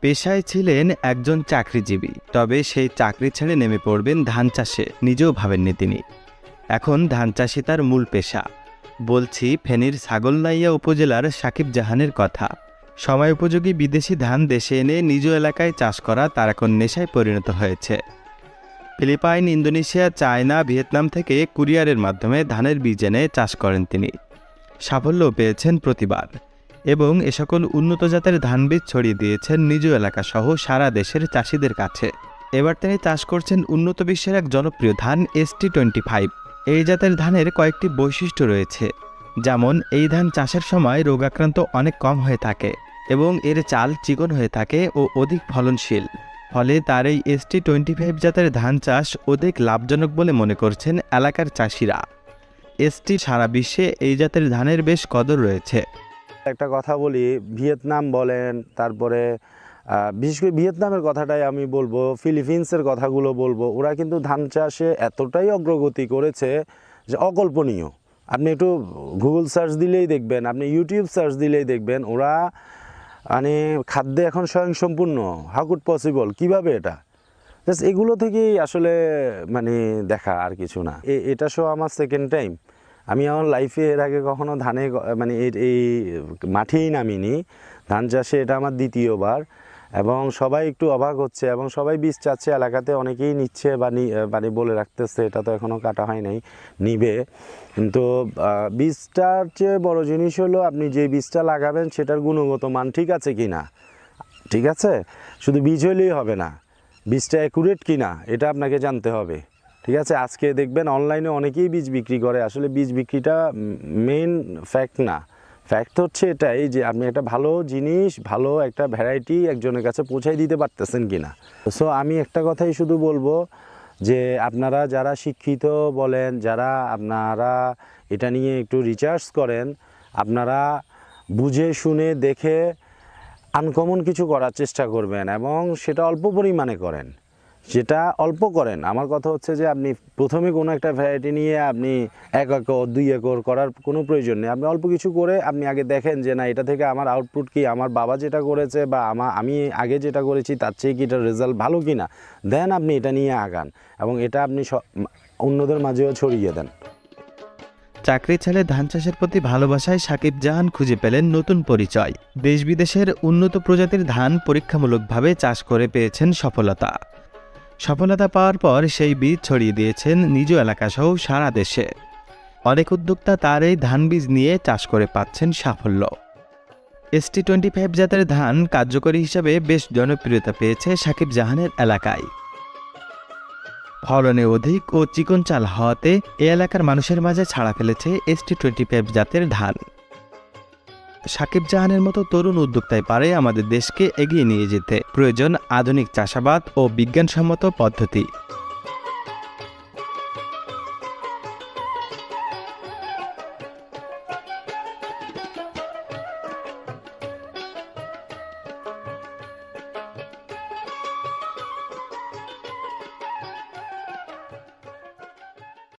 পেশায় ছিলেন একজন চাকরিজীবী, তবে সেই চাকরি ছেড়ে নেমে পড়বেন ধান চাষে, নিজেও ভাবেননি তিনি। এখন ধান চাষই তার মূল পেশা। বলছি, ফেনীর ছাগলনাইয়া উপজেলার সাকিব জাহানের কথা। সময় উপযোগী বিদেশি ধান দেশে এনে নিজ এলাকায় চাষ করা তার এখন নেশায় পরিণত হয়েছে। ফিলিপাইন, ইন্দোনেশিয়া, চায়না, ভিয়েতনাম থেকে কুরিয়ারের মাধ্যমে ধানের বীজ এনে চাষ করেন তিনি। সাফল্য পেয়েছেন প্রতিবার। এবং এ সকল উন্নত জাতের ধান বীজ ছড়িয়ে দিয়েছেন নিজ এলাকা সহ সারা দেশের চাষিদের কাছে। এবার তিনি চাষ করছেন উন্নত বিশ্বের এক জনপ্রিয় ধান এসটি টোয়েন্টি ফাইভ এই জাতের ধানের কয়েকটি বৈশিষ্ট্য রয়েছে, যেমন এই ধান চাষের সময় রোগাক্রান্ত অনেক কম হয়ে থাকে এবং এর চাল চিকন হয়ে থাকে ও অধিক ফলনশীল। ফলে তার এই এসটি টোয়েন্টি ফাইভ জাতের ধান চাষ অধিক লাভজনক বলে মনে করছেন এলাকার চাষিরা। এসটি সারা বিশ্বে এই জাতের ধানের বেশ কদর রয়েছে। একটা কথা বলি, ভিয়েতনাম বলেন, তারপরে বিশেষ করে ভিয়েতনামের কথাটাই আমি বলব, ফিলিপিন্সের কথাগুলো বলব, ওরা কিন্তু ধান চাষে এতটাই অগ্রগতি করেছে যে অকল্পনীয়। আপনি একটু গুগল সার্চ দিলেই দেখবেন, আপনি ইউটিউব সার্চ দিলেই দেখবেন, ওরা মানে খাদ্যে এখন স্বয়ংসম্পূর্ণ। হাউ কুড পসিবল কীভাবে এটা? জাস্ট এগুলো থেকেই আসলে মানে দেখা আর কিছু না। এটা শো আমার সেকেন্ড টাইম আমি আমার লাইফে এর আগে কখনো ধানে মানে এই- মাঠেই নামিনি। ধান চাষে এটা আমার দ্বিতীয়বার এবং সবাই একটু অবাক হচ্ছে এবং সবাই বীজ চাচ্ছে, এলাকাতে অনেকেই নিচ্ছে বা মানে বলে রাখতেছে, এটা তো এখনও কাটা হয় নাই, নিবে। কিন্তু বীজটার চেয়ে বড় জিনিস হলো আপনি যে বীজটা লাগাবেন সেটার গুণগত মান ঠিক আছে কি না ঠিক আছে? শুধু বীজ হলেই হবে না। বীজটা অ্যাকুরেট কি না এটা আপনাকে জানতে হবে। ঠিক আছে? আজকে দেখবেন অনলাইনে অনেকেই বীজ বিক্রি করে। আসলে বীজ বিক্রিটা মেন ফ্যাক্ট না। ফ্যাক্ট হচ্ছে এটাই যে, আপনি একটা ভালো জিনিস, ভালো একটা ভ্যারাইটি একজনের কাছে পৌঁছাই দিতে পারতেছেন কি না সো আমি একটা কথাই শুধু বলব যে, আপনারা যারা শিক্ষিত বলেন, যারা আপনারা এটা নিয়ে একটু রিচার্জ করেন, আপনারা বুঝে শুনে দেখে আনকমন কিছু করার চেষ্টা করবেন এবং সেটা অল্প পরিমাণে করেন। সেটা অল্প করেন। আমার কথা হচ্ছে যে, আপনি প্রথমে কোনো একটা ভ্যারাইটি নিয়ে আপনি এক একর, দুই একর করার কোনো প্রয়োজন নেই। আপনি অল্প কিছু করে আপনি আগে দেখেন যে, না, এটা থেকে আমার আউটপুট কি? আমার বাবা যেটা করেছে বা আমার আমি আগে যেটা করেছি, তার চেয়ে কি এটার রেজাল্ট ভালো কি না দেন আপনি এটা নিয়ে আগান এবং এটা আপনি অন্যদের মাঝেও ছড়িয়ে দেন। চাকরি ছেলে ধান চাষের প্রতি ভালোবাসায় সাকিব জাহান খুঁজে পেলেন নতুন পরিচয়। দেশ বিদেশের উন্নত প্রজাতির ধান পরীক্ষামূলকভাবে চাষ করে পেয়েছেন সফলতা। সফলতা পাওয়ার পর সেই বীজ ছড়িয়ে দিয়েছেন নিজ এলাকাসহ সারা দেশে। অনেক উদ্যোক্তা তার এই ধান বীজ নিয়ে চাষ করে পাচ্ছেন সাফল্য। এসটি টোয়েন্টি ফাইভ জাতের ধান কার্যকরী হিসাবে বেশ জনপ্রিয়তা পেয়েছে সাকিব জাহানের এলাকায়। ফলনে অধিক ও চিকন চাল হওয়াতে এ এলাকার মানুষের মাঝে ছাড়া ফেলেছে এসটি টোয়েন্টি ফাইভ জাতের ধান। সাকিব জাহানের মতো তরুণ উদ্যোক্তায় পারে আমাদের দেশকে এগিয়ে নিয়ে যেতে। প্রয়োজন আধুনিক চাষাবাদ ও বিজ্ঞানসম্মত পদ্ধতি।